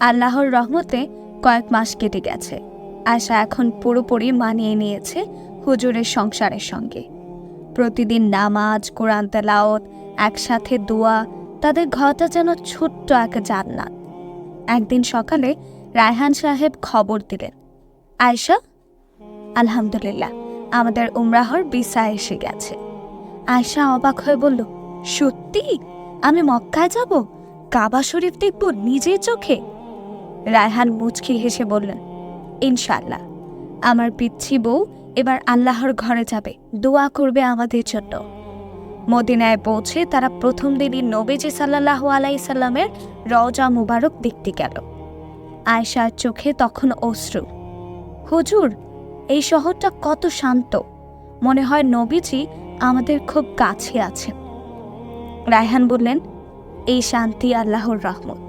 আল্লাহর রহমতে কয়েক মাস কেটে গেছে। আয়শা এখন পুরোপুরি মানিয়ে নিয়েছে হুজুরের সংসারের সঙ্গে। প্রতিদিন নামাজ, কোরআন তেলাওত একসাথে দোয়া, তাদের ঘরটা যেন ছোট্ট এক জান্নাত। একদিন সকালে রায়হান সাহেব খবর দিলেন। আয়শা আলহামদুলিল্লাহ। আমাদের উমরাহর বিসা এসে গেছে। আয়শা অবাক হয়ে বলল, সত্যি? আমি মক্কায় যাব? কাবা শরীফ দেখব নিজের চোখে? রায়হান মুচকি হেসে বললেন ইনশাল্লাহ আমার পিচ্ছি বউ এবার আল্লাহর ঘরে যাবে, দোয়া করবে আমাদের জন্য। মদিনায় পৌঁছে তারা প্রথম দিনই নবীজি সাল্লাহ আলাই সাল্লামের রওজা মুবারক দেখতে গেল। আয়শার চোখে তখন অশ্রু। হুজুর এই শহরটা কত শান্ত। মনে হয় নবীজি আমাদের খুব কাছে আছেন। রায়হান বললেন, এই শান্তি আল্লাহর রহমত।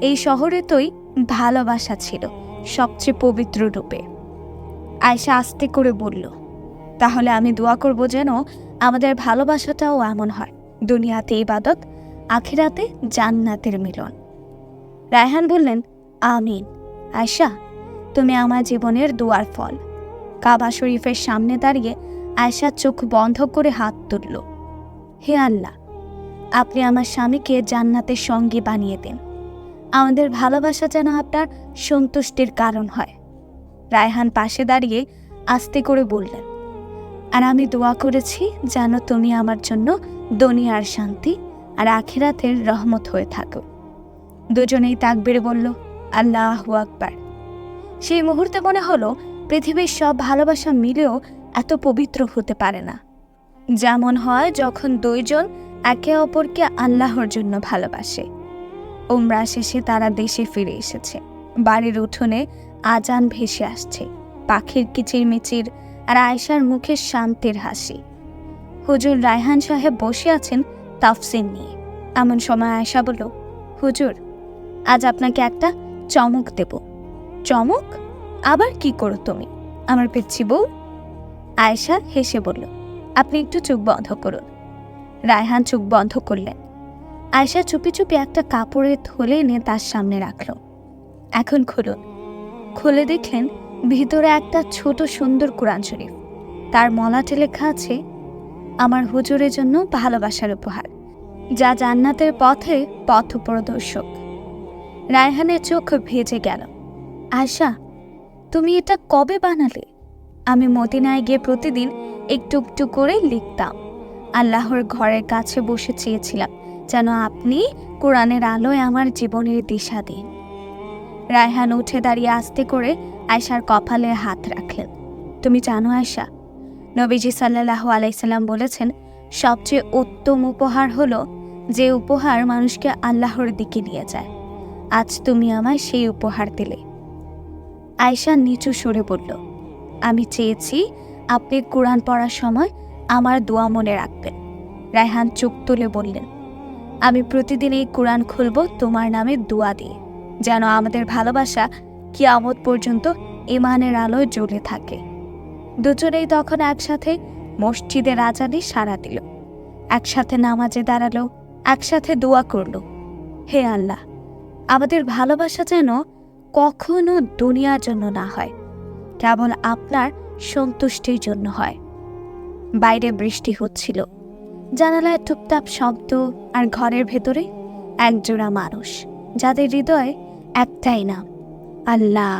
এই শহরে তোই ভালোবাসা ছিল, সবচেয়ে পবিত্র রূপে। আয়সা আস্তে করে বলল, তাহলে আমি দোয়া করব যেন আমাদের ভালোবাসাটাও এমন হয়, দুনিয়াতে ইবাদত, আখিরাতে জান্নাতের মিলন। রায়হান বললেন, আমিন। আয়শা, তুমি আমার জীবনের দুয়ার ফল। কাবা শরীফের সামনে দাঁড়িয়ে আয়শা চোখ বন্ধ করে হাত তুলল। হে আল্লাহ, আপনি আমার স্বামীকে জান্নাতের সঙ্গী বানিয়ে দেন। আমাদের ভালোবাসা যেন আপনার সন্তুষ্টির কারণ হয়। রায়হান পাশে দাঁড়িয়ে আস্তে করে বললেন, আর আমি দোয়া করেছি যেন তুমি আমার জন্য দুনিয়ার শান্তি আর আখিরাতের রহমত হয়ে থাকো। দুজনেই তাকবির বলল, আল্লাহ আকবার। সেই মুহূর্তে মনে হলো পৃথিবীর সব ভালোবাসা মিলেও এত পবিত্র হতে পারে না। যেমন হয় যখন দুইজন একে অপরকে আল্লাহর জন্য ভালোবাসে। উমরা শেষে তারা দেশে ফিরে এসেছে। বাড়ির উঠোনে আজান ভেসে আসছে। পাখির কিচিরমিচির আর আয়সার মুখে শান্তির হাসি। হুজুর রায়হান সাহেব বসে আছেন তাফসিন নিয়ে। এমন সময় আয়সা বলল, হুজুর, আজ আপনাকে একটা চমক দেব। চমক? আবার কি করো তুমি? আমার পিচ্ছি বউ? আয়সা হেসে বলল, আপনি একটু চোখ বন্ধ করুন। রায়হান চোখ বন্ধ করলেন। আয়সা চুপি চুপি একটা কাপড়ের থলে এনে তার সামনে রাখল। এখন খুলুন। খুলে দেখলেন ভিতরে একটা ছোট সুন্দর কোরআন শরীফ। তার মলাটে লেখা আছে, আমার হুজুরের জন্য ভালোবাসার উপহার, যা জান্নাতের পথে পথ প্রদর্শক। রায়হানের চোখ ভেজে গেল। আয়শা তুমি এটা কবে বানালে? আমি মদিনায় গিয়ে প্রতিদিন একটু একটু করে লিখতাম। আল্লাহর ঘরের কাছে বসে চেয়েছিলাম যেন আপনি কোরআনের আলোয় আমার জীবনের দিশা দিন। রায়হান উঠে দাঁড়িয়ে আস্তে করে আয়সার কপালে হাত রাখলেন। তুমি জানো আয়সা নবীজি সাল্লাহ আলাইসাল্লাম বলেছেন, সবচেয়ে উত্তম উপহার হলো যে উপহার মানুষকে আল্লাহর দিকে নিয়ে যায়। আজ তুমি আমায় সেই উপহার দিলে। আয়সা নিচু সরে বলল, আমি চেয়েছি আপনি কোরআন পড়ার সময় আমার দোয়া মনে রাখবেন। রায়হান চোখ তুলে বললেন, আমি প্রতিদিন এই কোরআন খুলব তোমার নামে দোয়া দিয়ে, যেন আমাদের ভালোবাসা কি কিয়ামত পর্যন্ত ইমানের আলোয় জ্বলে থাকে। দুজনেই তখন একসাথে মসজিদের আজানে সাড়া দিল। একসাথে নামাজে দাঁড়াল, একসাথে দোয়া করল, হে আল্লাহ, আমাদের ভালোবাসা যেন কখনো দুনিয়ার জন্য না হয়, কেবল আপনার সন্তুষ্টির জন্য হয়। বাইরে বৃষ্টি হচ্ছিল, জানালায় টুপটাপ শব্দ আর ঘরের ভেতরে একজোড়া মানুষ, যাদের হৃদয় একটাই নাম আল্লাহ।